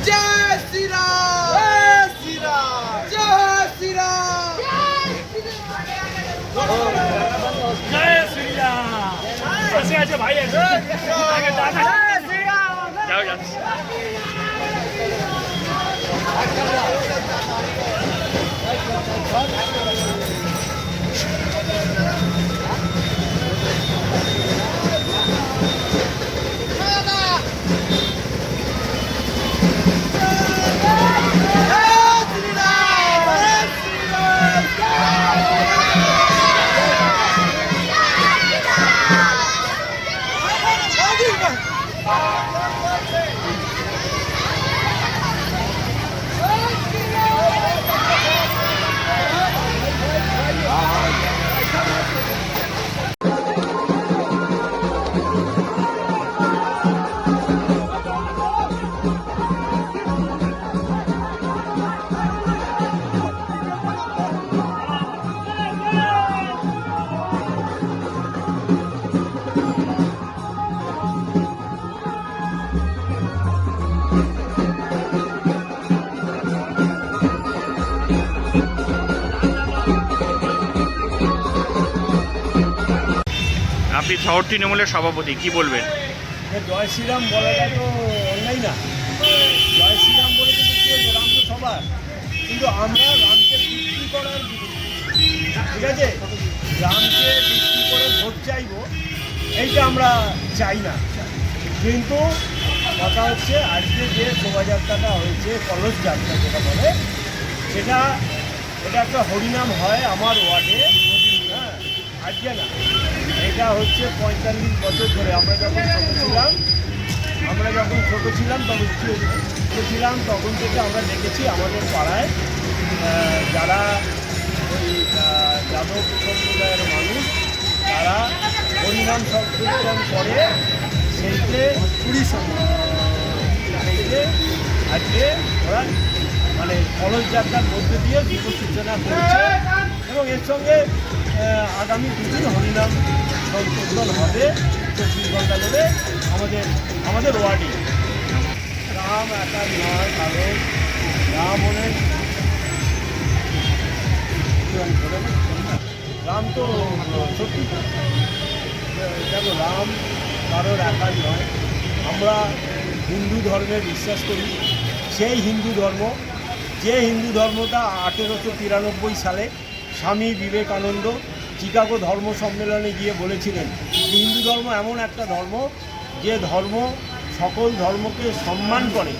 জয় শ্রীরাম জয় শ্রীরাম জয় শ্রীরাম জয় শ্রীরাম আছে আছে ভাই আছে আগে দাদা যাও যাচ্ছি জয় শ্রীরাম আপনি শহর তৃণমূলের সভাপতি, কি বলবেন? জয় শ্রীরাম বলাটা তো অন্যায় না। শ্রীরাম বলে কিন্তু কি তো সবার। কিন্তু আমরা রামকে বিক্রি করার ঠিক আছে? রামকে বিক্রি করে ভোট চাইব, এইটা আমরা চাই না। কিন্তু কথা হচ্ছে, আজকে যে শোভাযাত্রাটা হয়েছে, কলস যাত্রা যেটা বলে, সেটা এটা একটা হরিনাম হয় আমার ওয়ার্ডে হ্যাঁ আজকে না। এটা হচ্ছে পঁয়তাল্লিশ বছর ধরে। আমরা যখন ছোটো ছিলাম, আমরা যখন ছোটো ছিলাম, তখন ছোটো ছিলাম, তখন থেকে আমরা দেখেছি আমাদের পাড়ায় যারা ওই যাদব সম্প্রদায়ের মানুষ, তারা হরিনাম সংকীর্তন করে। সেইকে কুড়ি সেইকে আজকে ওরা মানে কলস যাত্রার মধ্যে দিয়ে শুভ সূচনা করছে। এবং এর সঙ্গে আগামী দুদিন হরিনাম সংকীর্তন হবে। চব্বিশ ঘণ্টা ধরে আমাদের আমাদের ওয়ার্ডে। রাম একা নয় কারণ রাম অনেক রাম তো সত্যি দেখো রাম কারোর একাই নয়। আমরা হিন্দু ধর্মে বিশ্বাস করি। সেই হিন্দু ধর্ম যে হিন্দু ধর্মটা আঠেরোশো তিরানব্বই সালে স্বামী বিবেকানন্দ চিকাগো ধর্ম সম্মেলনে গিয়ে বলেছিলেন, হিন্দু ধর্ম এমন একটা ধর্ম যে ধর্ম সকল ধর্মকে সম্মান করে।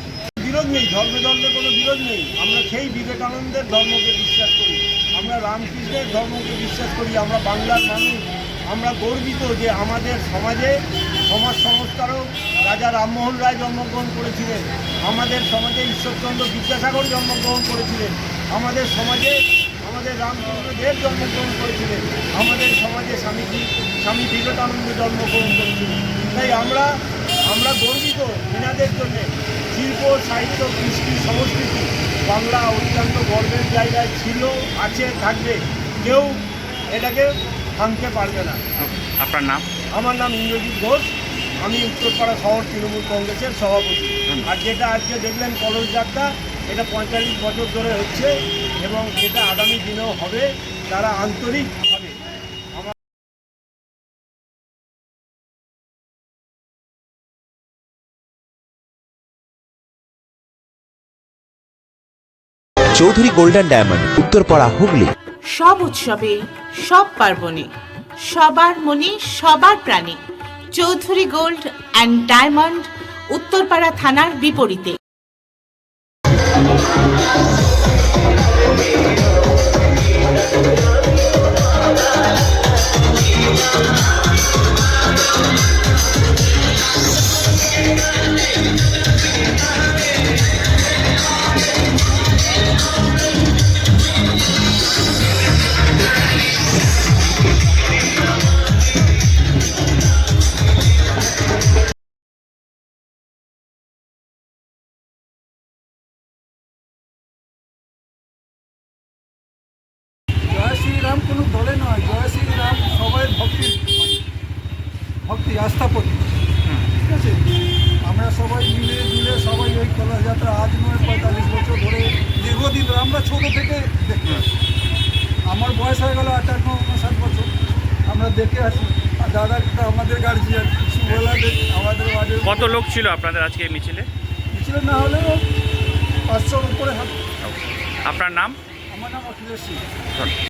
বিরোধ নেই, ধর্মে ধর্মে কোনো বিরোধ নেই। আমরা সেই বিবেকানন্দের ধর্মকে বিশ্বাস করি, আমরা রামকৃষ্ণের ধর্মকে বিশ্বাস করি, আমরা বাংলার মানুষ। আমরা গর্বিত যে আমাদের সমাজে সমাজ সংস্কারক রাজা রামমোহন রায় জন্মগ্রহণ করেছিলেন। আমাদের সমাজে ঈশ্বরচন্দ্র বিদ্যাসাগর জন্মগ্রহণ করেছিলেন। আমাদের সমাজে আমাদের রামচন্দ্র দেব জন্মগ্রহণ করেছিলেন। আমাদের সমাজে স্বামীজি স্বামী বিবেকানন্দ জন্মগ্রহণ করেছিলেন। তাই আমরা আমরা গর্বিত এনাদের জন্য শিল্প সাহিত্য কৃষ্টি সংস্কৃতি বাংলা অত্যন্ত গর্বের জায়গায় ছিল আছে থাকবে। কেউ এটাকে ভাঙতে পারবে না। আপনার নাম? আমার নাম ইন্দ্রজিৎ ঘোষ। আমি উত্তরপাড়া শহর তৃণমূল কংগ্রেসের সভাপতি। আর যেটা আজকে দেখলেন কলস যাত্রা এটা পঁয়তাল্লিশ বছর ধরে হচ্ছে। এবং এটা আগামী দিনেও হবে তারা আন্তরিকভাবে আমার চৌধুরী গোল্ডেন ডায়মন্ড উত্তরপাড়া হুগলি। সব উৎসবে সব পার্বণে সবার মনে সবার প্রাণে Chowdhury gold and diamond Uttarpara থানার বিপরীতে। ব্যবস্থাপতি ঠিক আছে? আমরা সবাই মিলে মিলে সবাই ওই কলা যাত্রা আজ নয় পঁয়তাল্লিশ বছর ধরে দীর্ঘদিন আমরা ছোট থেকে দেখি আমার বয়স হয়ে গেল আটান্ন উনষাট বছর। আমরা দেখে আসি। আর দাদা আমাদের গার্জিয়ান সুবেলাদের আমাদের বাড়ির কত লোক ছিল আপনাদের আজকে এই মিছিলে? মিছিলে না হলেও পাঁচশোর উপরে হবে। আপনার নাম? আমার নাম অখিলেশ সিং।